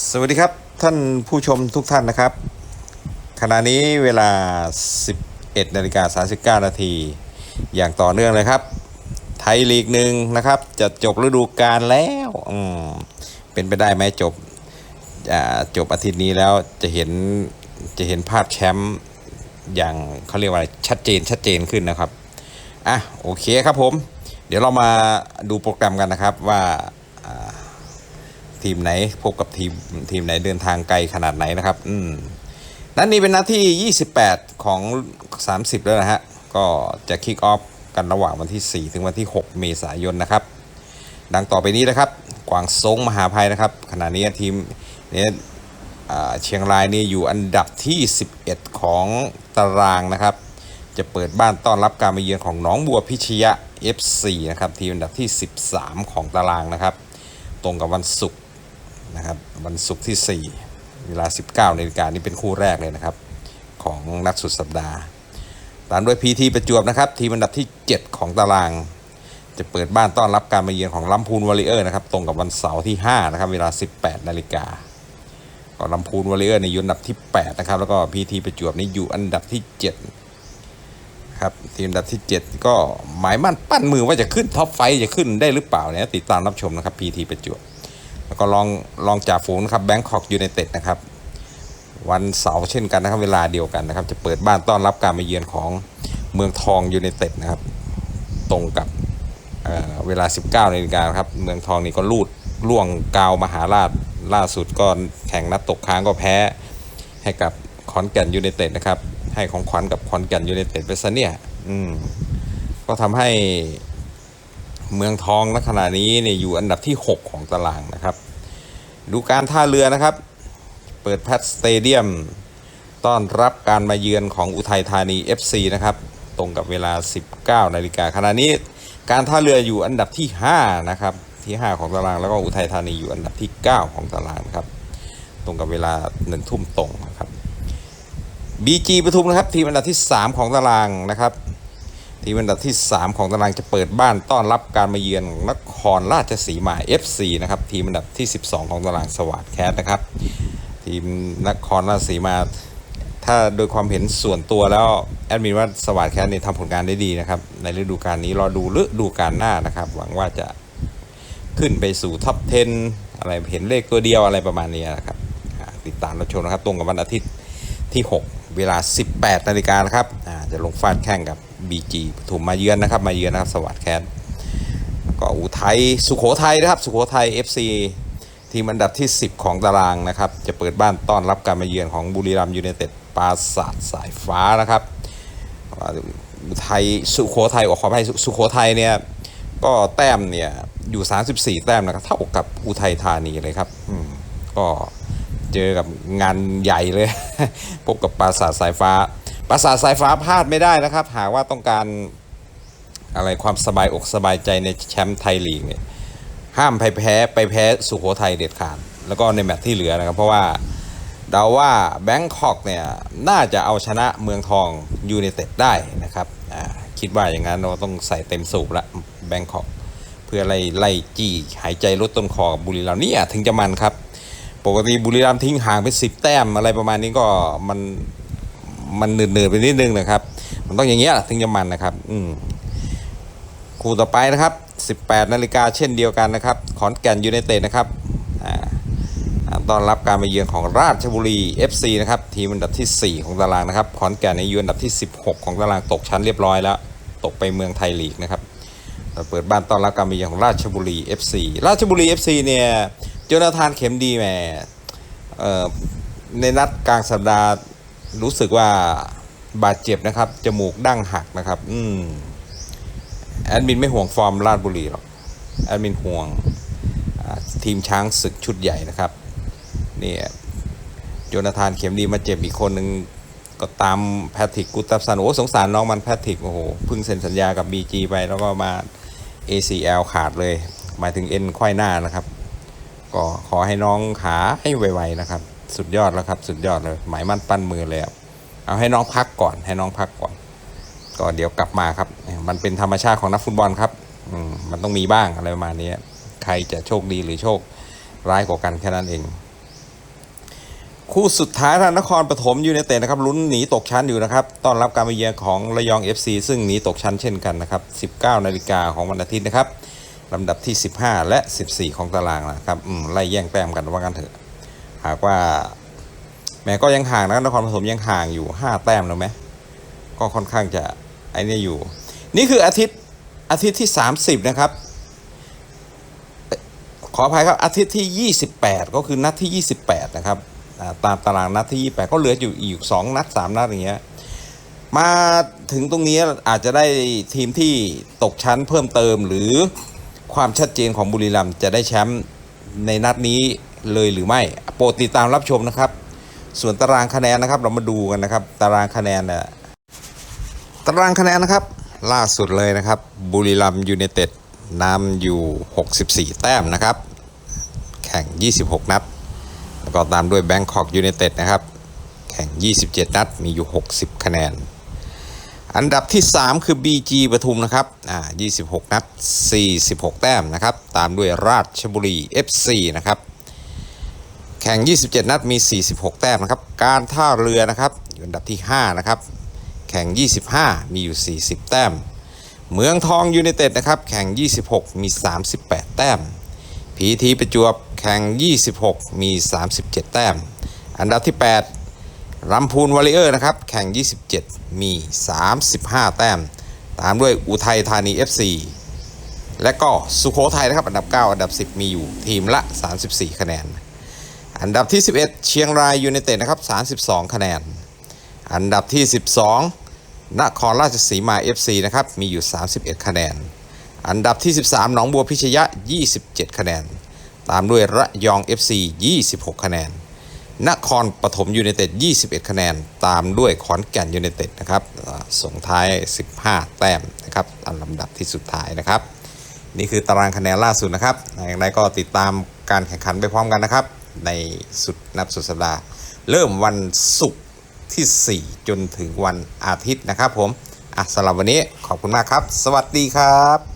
สวัสดีครับท่านผู้ชมทุกท่านนะครับ ขณะนี้เวลา 11นาฬิกา39 นาที อย่างต่อเนื่องเลยครับ ไทยลีกหนึ่งนะครับ จะจบฤดูกาลแล้วอืมเป็นไปได้ไหมจบจบอาทิตย์นี้แล้วจะเห็นจะเห็นภาพแชมป์อย่างเขาเรียกว่าอะไรชัดเจนชัดเจนขึ้นนะครับอะโอเคครับผม เดี๋ยวเรามาดูโปรแกรมกันนะครับว่า ทีมไหนพบกับทีมทีมไหนเดินทางไกลขนาดไหนนะครับ อืมนัดนี้เป็นนัดที่ 28 ของ 30 แล้วนะฮะ ก็จะคิกออฟกันระหว่างวันที่ 4 ถึงวันที่ 6 เมษายนนะครับ ดังต่อไปนี้นะครับ กวางซงมหาภัยนะครับ ขณะนี้ทีมเนี่ยเชียงรายนี่อยู่อันดับที่ 11 ของตารางนะครับ จะเปิดบ้านต้อนรับการมาเยือนของหนองบัวพิชยะ FC นะครับทีมอันดับที่ 13 ของตารางนะครับ ตรงกับวันศุกร์ นะครับวันศุกร์ที่ 4 เวลา 19นาฬิกานี่เป็นคู่แรกเลยนะครับ ของนัดสุดสัปดาห์ ตามด้วยพีทีประจวบนะครับ ทีมอันดับที่ 7 ของตาราง จะเปิดบ้านต้อนรับการมาเยือนของลำพูนวอริเออร์นะครับตรงกับวันเสาร์ที่ 5 นะครับ เวลา 18นาฬิกาก็ลำพูนวอริเออร์ในยอยู่อันดับที่ 8 นะครับ แล้วก็พีทีประจวบนี่อยู่อันดับที่ 7ครับทีมอันดับที่ 7 ก็หมายมั่นปั้นมือว่าจะขึ้นท็อปไฟจะขึ้นได้หรือเปล่าเนี่ยติดตามรับชมนะครับพีทีประจวบ แล้วก็ลองลองจ่าฝูงนะครับแบงคอกยูไนเต็ดนะครับ วันเสาร์เช่นกันนะครับ เวลาเดียวกันนะครับ จะเปิดบ้านต้อนรับการมาเยือนของเมืองทองยูไนเต็ดนะครับ ตรงกับเเวลา 19นาฬิกาครับ เมืองทองนี่ก็ลูดล่วงกาวมหาราชล่าสุดก็แข่งนัดตกค้างก็แพ้ให้กับขอนแก่นยูไนเต็ดนะครับ ให้ของขวัญกับขอนแก่นยูไนเต็ดไปซะเนี่ย อืม ก็ทำให้ เมืองทองณขณะนี้เนี่ยอยู่อันดับที่ 6 ของตารางนะครับ ดูการท่าเรือนะครับ เปิดแพทสเตเดียม ต้อนรับการมาเยือนของอุทัยธานี FC นะครับ ตรงกับเวลา 19นาฬิกาขณะนี้การท่าเรืออยู่อันดับที่ 5 นะครับ ที่ 5 ของตาราง แล้วก็อุทัยธานีอยู่อันดับที่ 9 ของตารางครับ ตรงกับเวลาหนึ่งทุ่มตรงนะครับ BG ปทุมนะครับทีมอันดับที่ 3 ของตารางนะครับ ทีมอันดับที่ 3 ของตารางจะเปิดบ้านต้อนรับการมาเยือนนครราชสีมา FC นะครับทีมอันดับที่ 12 ของตารางสวัสดแคสนะครับ ทีมนครราชสีมา ถ้าโดยความเห็นส่วนตัวแล้วแอดมินว่าสวัสดแคสเนี่ยทำผลงานได้ดีนะครับ ในฤดูกาลนี้รอดูฤดูกาลหน้านะครับ หวังว่าจะขึ้นไปสู่ท็อป 10 อะไรเห็นเลขตัวเดียวอะไรประมาณนี้นะครับ ติดตามรับชมนะครับ ตรงกับวันอาทิตย์ที่ 6 เวลา 18 นาฬิกานะครับจะลงฟาดแข่งกับ BG ปทุมมาเยือนนะครับ มาเยือนนะครับ สวัสดแคทก็อุทัยสุโขทัยนะครับ สุโขทัย FC ทีมอันดับที่ 10 ของตารางนะครับ จะเปิดบ้านต้อนรับการมาเยือนของบุรีรัมย์ยูไนเต็ดปราสาทสายฟ้านะครับอุทัยสุโขทัยขอขออภัยสุสุโขทัยเนี่ยก็แต้มเนี่ยอยู่ 34 แต้มนะครับเท่ากับอุทัยธานีเลยครับอืก็เจอกับงานใหญ่เลย พบกับปราสาทสายฟ้า ปราสาทสายฟ้าพลาดไม่ได้นะครับ หากว่าต้องการอะไรความสบายอกสบายใจในแชมป์ไทยลีกเนี่ยห้ามไปแพ้ไปแพ้สุโขทัยเด็ดขาดแล้วก็ในแมตช์ที่เหลือนะครับ เพราะว่าเดาว่าแบงคอกเนี่ยน่าจะเอาชนะเมืองทองยูไนเต็ดได้นะครับคิดว่าอย่างนั้นเราต้องใส่เต็มสูบละแบงคอกเพื่อไล่ไล่จี้หายใจลดต้นคอกับบุรีรัมย์นี่ถึงจะมันครับ ปกติบุรีรัมย์ทิ้งห่างไปสิบแต้มอะไรประมาณนี้ก็มัน มันเหนื่อยๆไปนิดนึงนะครับ มันต้องอย่างเงี้ยถึงจะมันนะครับ อืมคู่ต่อไปนะครับ 18 นาฬิกาเช่นเดียวกันนะครับ ขอนแก่นยูไนเต็ดนะครับต้อนรับการมาเยือนของราชบุรี FC นะครับ ทีมอันดับทีสี่4 ของตารางนะครับ ขอนแก่นในยูอันดับที่ 16 ของตารางตกชั้นเรียบร้อยแล้ว ตกไปเมืองไทยลีกนะครับเปิดบ้านต้อนรับการมาเยือนของราชบุรี FC ราชบุรี FC เนี่ยโจนาธานเข็มดีแหมเอ่อในนัดกลางสัปดาห์ รู้สึกว่าบาดเจ็บนะครับ จมูกดั้งหักนะครับ อืมแอดมินไม่ห่วงฟอร์มราชบุรีหรอก แอดมินห่วงทีมช้างศึกชุดใหญ่นะครับ นี่โจนาธานเข็มดีมาเจ็บอีกคนหนึ่งก็ตามแพทริกกุตับสันโอ้สงสารน้องมันแพทริกโอ้โหเพิ่งเซ็นสัญญากับ BG ไปแล้วก็มา ACL ขาดเลย หมายถึงเอ็นไขว้หน้านะครับ ก็ขอให้น้องขาให้ไวๆนะครับ สุดยอดแล้วครับ สุดยอดเลยหมายมั่นปั้นมือเลยเอาให้น้องพักก่อน ให้น้องพักก่อน ก็เดี๋ยวกลับมาครับ มันเป็นธรรมชาติของนักฟุตบอลครับอืมมันต้องมีบ้างอะไรประมาณนี้ใครจะโชคดีหรือโชคร้ายกว่ากันแค่นั้นเอง คู่สุดท้ายทางนครปฐมยูไนเต็ดนะครับลุ้นหนีตกชั้นอยู่นะครับต้อนรับการมาเยือนของระยอง FC ซึ่งหนีตกชั้นเช่นกันนะครับ 19 นาฬิกาของวันอาทิตย์นะครับลำดับที่ 15 และ 14 ของตารางนะครับอืมไล่แย่งแต้มกันว่ากันเถอะ หากว่าแม้ก็ยังห่างนะนครปฐมยังห่างอยู่ 5 แต้มแล้วไหมก็ค่อนข้างจะไอ้นี่อยู่ นี่คืออาทิตย์อาทิตย์ที่ 30 นะครับ ขออภัยครับอาทิตย์ที่ 28 ก็คือนัดที่ 28 นะครับตามตารางนัดที่ 28 ก็เหลืออยู่อีก 2 นัด 3 นัดอย่างเงี้ยมาถึงตรงนี้อาจจะได้ทีมที่ตกชั้นเพิ่มเติมหรือความชัดเจนของบุรีรัมย์จะได้แชมป์ในนัดนี้ เลยหรือไม่ โปรดติดตามรับชมนะครับ ส่วนตารางคะแนนนะครับ เรามาดูกันนะครับ ตารางคะแนนนี่ยตารางคะแนนนะครับ ล่าสุดเลยนะครับ บุรีรัมย์ยูไนเต็ดนำอยู่ 64 แต้มนะครับ แข่ง 26 นัด แล้วก็ตามด้วยแบงคอกยูไนเต็ดนะครับ แข่ง 27 นัด มีอยู่ 60 คะแนน อันดับที่ 3 คือ BG ปทุมนะครับ อ่า 26 นัด 46 แต้มนะครับ ตามด้วยราชบุรี FC นะครับ แข่ง 27 นัดมี 46 แต้มนะครับ การท่าเรือนะครับอยู่อันดับที่ 5 นะครับ แข่ง 25 มีอยู่ 40 แต้ม เมืองทองยูไนเต็ดนะครับ แข่ง 26 มี 38 แต้ม พีทีประจวบแข่ง 26 มี 37 แต้ม อันดับที่ 8ลำพูนวอริเออร์นะครับ แข่ง 27 มี 35 แต้ม ตามด้วยอุทัยธานี FC และก็สุโขทัยนะครับ อันดับ 9 อันดับ 10 มีอยู่ทีมละ 34 คะแนน อันดับที่ 11 เชียงรายยูไนเต็ดนะครับ 32 คะแนน อันดับที่ 12 นครราชสีมา FC นะครับ มีอยู่ 31 คะแนน อันดับที่ 13 หนองบัวพิชยะ 27 คะแนน ตามด้วยระยอง FC 26 คะแนน นครปฐมยูไนเต็ด 21 คะแนน ตามด้วยขอนแก่นยูไนเต็ดนะครับ ส่งท้าย 15 แต้มนะครับตามลำดับที่สุดท้ายนะครับ นี่คือตารางคะแนนล่าสุดนะครับ อย่างไรก็ติดตามการแข่งขันไปพร้อมกันนะครับ ในสุดนับสุดสัปดาห์ เริ่มวันศุกร์ที่ 4 จนถึงวันอาทิตย์นะครับผมอะสำหรับวันนี้ขอบคุณมากครับ สวัสดีครับ